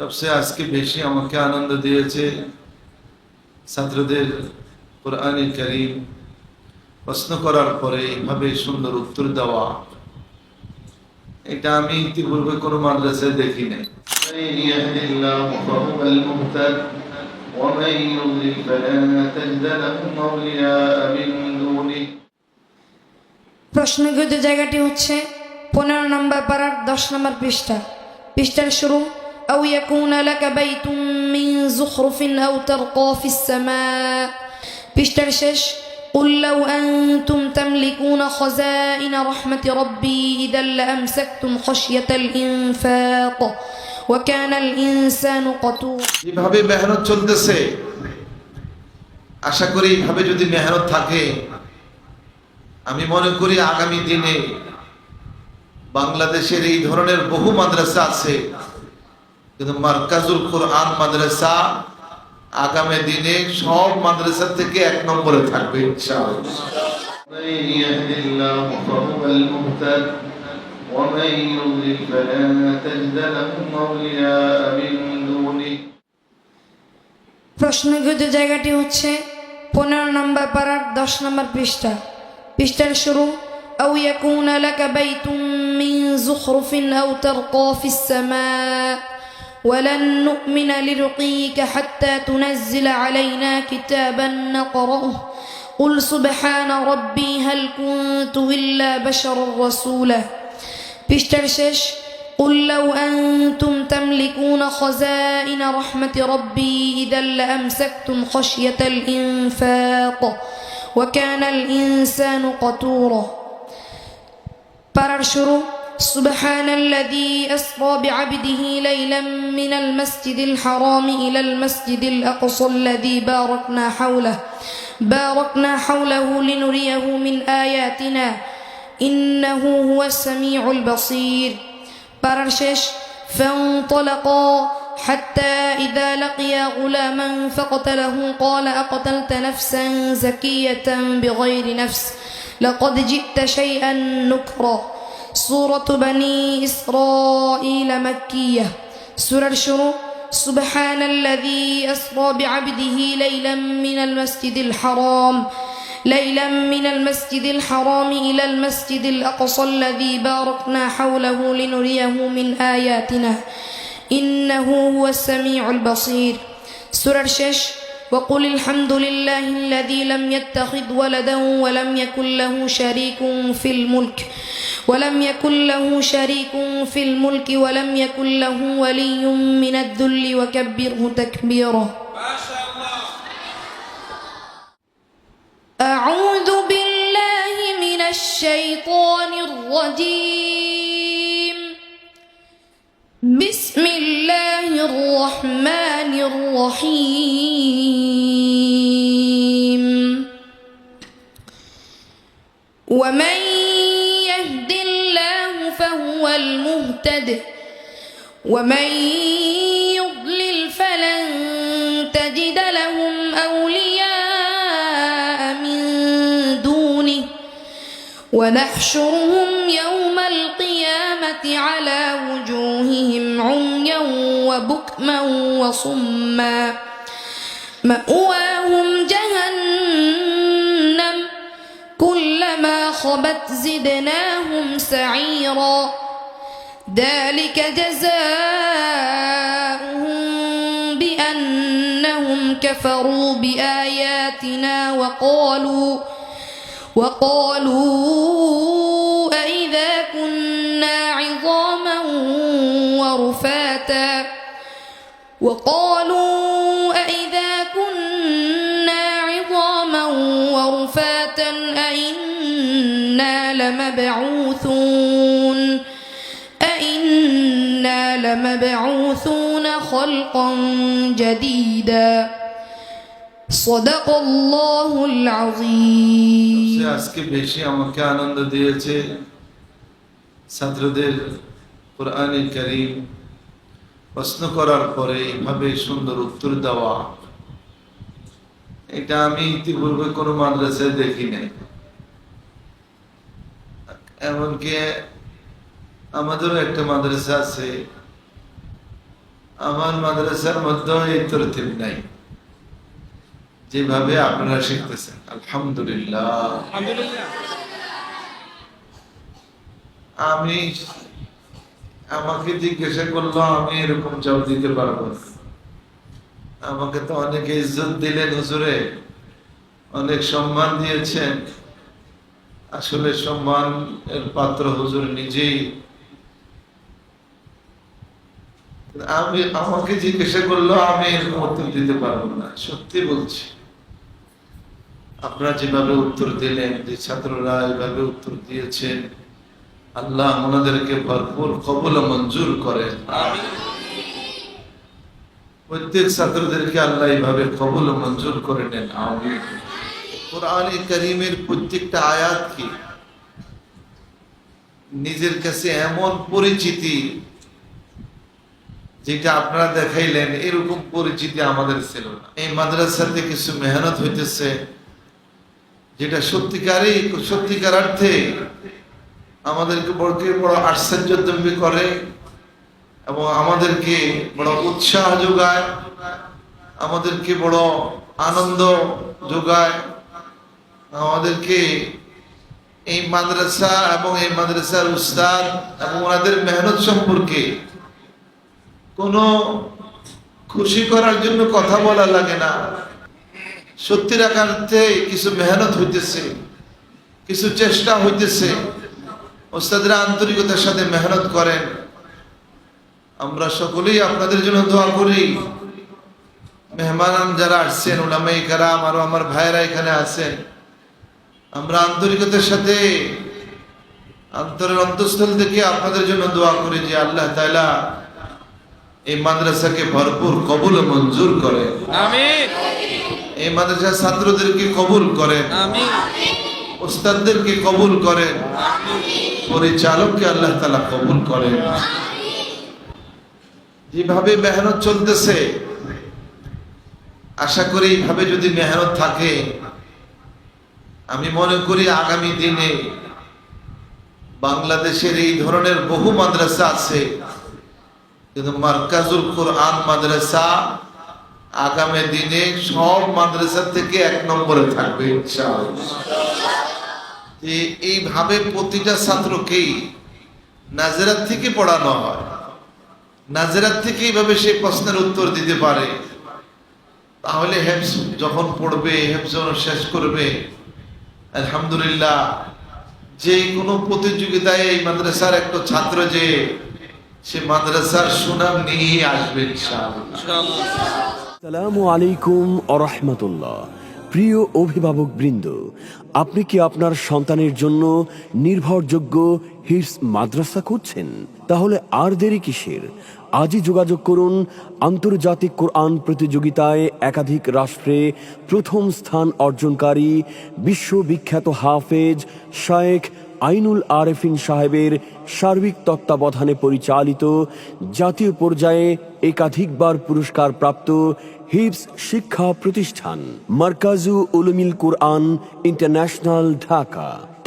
সবচেয়ে আজকে বেশি আমাকে আনন্দ দিয়েছে ছাত্রদের কোরআনে করিম প্রশ্ন করার পরে এইভাবে সুন্দর উত্তর দেওয়া। এটা আমি ইতিপূর্বে কোনো মাদ্রাসে দেখি নাই। প্রশ্নগত জায়গাটি হচ্ছে পনেরো নম্বর পাড়ার দশ নম্বর পৃষ্ঠা। পৃষ্ঠার শুরু أو يكون لك بيت من زخرف أو ترقى في السماء পৃষ্ঠার শেষ قل لو أنتم تملكون خزائن رحمة ربي إذا لأمسكتم خشية الإنفاق وكان الإنسان قتورا যেভাবে মেহনত চলতেছে আশা করি এইভাবে যদি মেহনত থাকে আমি মনে করি আগামী দিনে বাংলাদেশের এই ধরনের বহু মাদ্রাসা আছে কিন্তু মার্কাজুল কোরআন মাদ্রাসা আগামী দিনে সব মাদ্রাসা থেকে এক নম্বরে থাকবে ইনশাআল্লাহ من يهد الله فهو المهتد ومن يضلل فلن تجد له أولياء من دونه প্রশ্নগত জায়গাটি হচ্ছে পনেরো নম্বর পাড়ার দশ নম্বর পৃষ্ঠা পৃষ্ঠার শুরু أو يكون لك بيت من زخرف أو ترقى في السماء ولن نؤمن لرقيك حتى تنزل علينا كتابا نقرأه. قل سبحان ربي هل كنت إلا بشرا رسولا. بشترشش قل لو أنتم تملكون خزائن رحمة ربي إذا لأمسكتم خشية الإنفاق وكان الإنسان قتورا. Parar سبحان الذي أسرى بعبده ليلا من المسجد الحرام إلى المسجد الأقصى الذي باركنا حوله. باركنا حوله لنريه من آياتنا. إنه هو السميع البصير. برشش فانطلقا حتى إذا لقيا غلاما فقتله. قال أقتلت نفسا زكية بغير نفس. لقد جئت شيئا نكرا. سورة بني إسرائيل مكية. سورة الشروق. سبحان الذي أسرى بعبده ليلا من المسجد الحرام. ليلا من المسجد الحرام إلى المسجد الأقصى الذي باركنا حوله لنريه من آياتنا. إنه هو السميع البصير. سورة الشش. وقل الحمد لله الذي لم يتخذ ولدا ولم يكن له شريك في الملك ولم يكن له شريك في الملك ولم يكن له ولي من الذل وكبره تكبيرا أعوذ بالله من الشيطان الرجيم. بسم الله الرحمن الرحيم. فهو المهتد. ومن يضلل فلن تجد لهم أولياء من دونه. ونحشرهم يوم القيامة على وجوههم عميا وبكما وصما. مأواهم جهنم كلما خبت زدناهم سعيرا. ذلك جزاؤهم بأنهم كفروا بآياتنا وقالوا وقالوا أئذا كنا عظاما ورفاتا. وقالوا أئذا كنا عظاما ورفاتا أئنا لمبعوثون أئنا لمبعوثون خلقا جديدا صدق الله العظيم সে আজকে বেশি আমাকে আনন্দ দিয়েছে ছাত্রদের কোরআনে কারিম প্রশ্ন করার পরে এইভাবে সুন্দর উত্তর দেওয়া এটা আমি ইতিপূর্বে কোনো মাদ্রাসায় দেখি নাই এমনকি আমাদেরও একটা মাদ্রাসা আছে। আমার মাদ্রাসার মধ্যে এই তরতিব নাই। যেভাবে আপনারা শিখতেছেন আলহামদুলিল্লাহ। আমি আমাকে জিজ্ঞাসা করল আমি এরকম জবাব দিতে পারব আমাকে তো অনেকে ইজ্জত দিলেন হুজুরে। অনেক সম্মান দিয়েছেন। আসলে সম্মান এর পাত্র হুজুর নিজেই। আমি, আমাকে জিজ্ঞাসা করল, আমি এরকম উত্তর দিতে পারব না। সত্যি বলছি। আপনারা যেভাবে উত্তর দিলেন, যে ছাত্ররা এভাবে উত্তর দিয়েছেন, আল্লাহ ওনাদেরকে ভরপুর কবল মঞ্জুর করেন। প্রত্যেক ছাত্রদেরকে আল্লাহ এইভাবে কবল মঞ্জুর করে নেন। আমি কোরআনে করিমের প্রত্যেকটা নিজের কাছে এমন পরিচিতি যেটা আপনারা দেখাইলেন, এরকম পরিচিতি আমাদের ছিল না। এই মাদ্রাসাতে কিছু মেহনত হইতেছে, যেটা সত্যিকারই, সত্যিকার অর্থে আমাদেরকে বড়কে বড় আশ্চর্যদম্বী করে এবং আমাদেরকে বড় উৎসাহ যোগায়, আমাদেরকে বড় আনন্দ যোগায়। আমাদেরকে এই মাদ্রাসা এবং এই মাদ্রাসার উস্তাদ এবং ওনাদের মেহনত সম্পর্কে কোনো খুশি করার জন্য কথা বলা লাগে না। সত্যি রাখার্থে কিছু মেহনত হইতেছে, কিছু চেষ্টা হইতেছে। ওস্তাদরা আন্তরিকতার সাথে মেহনত করেন। আমরা সকলেই আপনাদের জন্য দোয়া করি। মেহমান যারা আসছেন ওলামাই কারাম আরও আমার ভাইয়েরা এখানে আছেন। আমরা আন্তরিকতার সাথে অন্তরের অন্তঃস্থল থেকে আপনাদের জন্য দোয়া করি যে আল্লাহ তাআলা এই মাদ্রাসাকে ভরপুর কবুল মঞ্জুর করে। এই মাদ্রাসার ছাত্রদেরকে কবুল করেন ওস্তাদদেরকে কবুল করেন পরিচালককে আল্লাহ তালা কবুল করেন যেভাবে মেহনত চলতেছে আশা করি এইভাবে যদি মেহনত থাকে আমি মনে করি আগামী দিনে বাংলাদেশের এই ধরনের বহু মাদ্রাসা আছে, কিন্তু মার্কাজুল কোরআন মাদ্রাসা আগামী দিনে সব মাদ্রাসা থেকে এক নম্বরে থাকবে এইভাবে প্রতিটা ছাত্রকেই নাজেরাত থেকে পড়ানো হয়। নাজেরাত থেকে এইভাবে সে প্রশ্নের উত্তর দিতে পারে। তাহলে হেফস যখন পড়বে হেফস শেষ করবে আলহামদুলিল্লাহ, যে কোনো প্রতিযোগিতায় এই মাদ্রাসার একটা ছাত্র যে, সে মাদ্রাসার সুনাম নিয়ে আসবে ইনশাআল্লাহ। আলাইকুম আরহামতুল্লাহ প্রিয় অভিভাবক বৃন্দ, আপনি কি আপনার সন্তানের জন্য নির্ভরযোগ্য হিটস মাদ্রাসা করছেন তাহলে আর দেরি কিসের? আজই যোগাযোগ করুন আন্তর্জাতিক কোরআন প্রতিযোগিতায় একাধিক রাষ্ট্রে প্রথম স্থান অর্জনকারী বিশ্ববিখ্যাত হাফেজ শায়েখ আইনুল আরেফিন সাহেবের সার্বিক তত্ত্বাবধানে পরিচালিত জাতীয় পর্যায়ে একাধিকবার পুরস্কার প্রাপ্ত হিপস শিক্ষা প্রতিষ্ঠান। মার্কাজু উলুমিল কুরআন ইন্টারন্যাশনাল ঢাকা।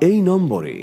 এই নম্বরে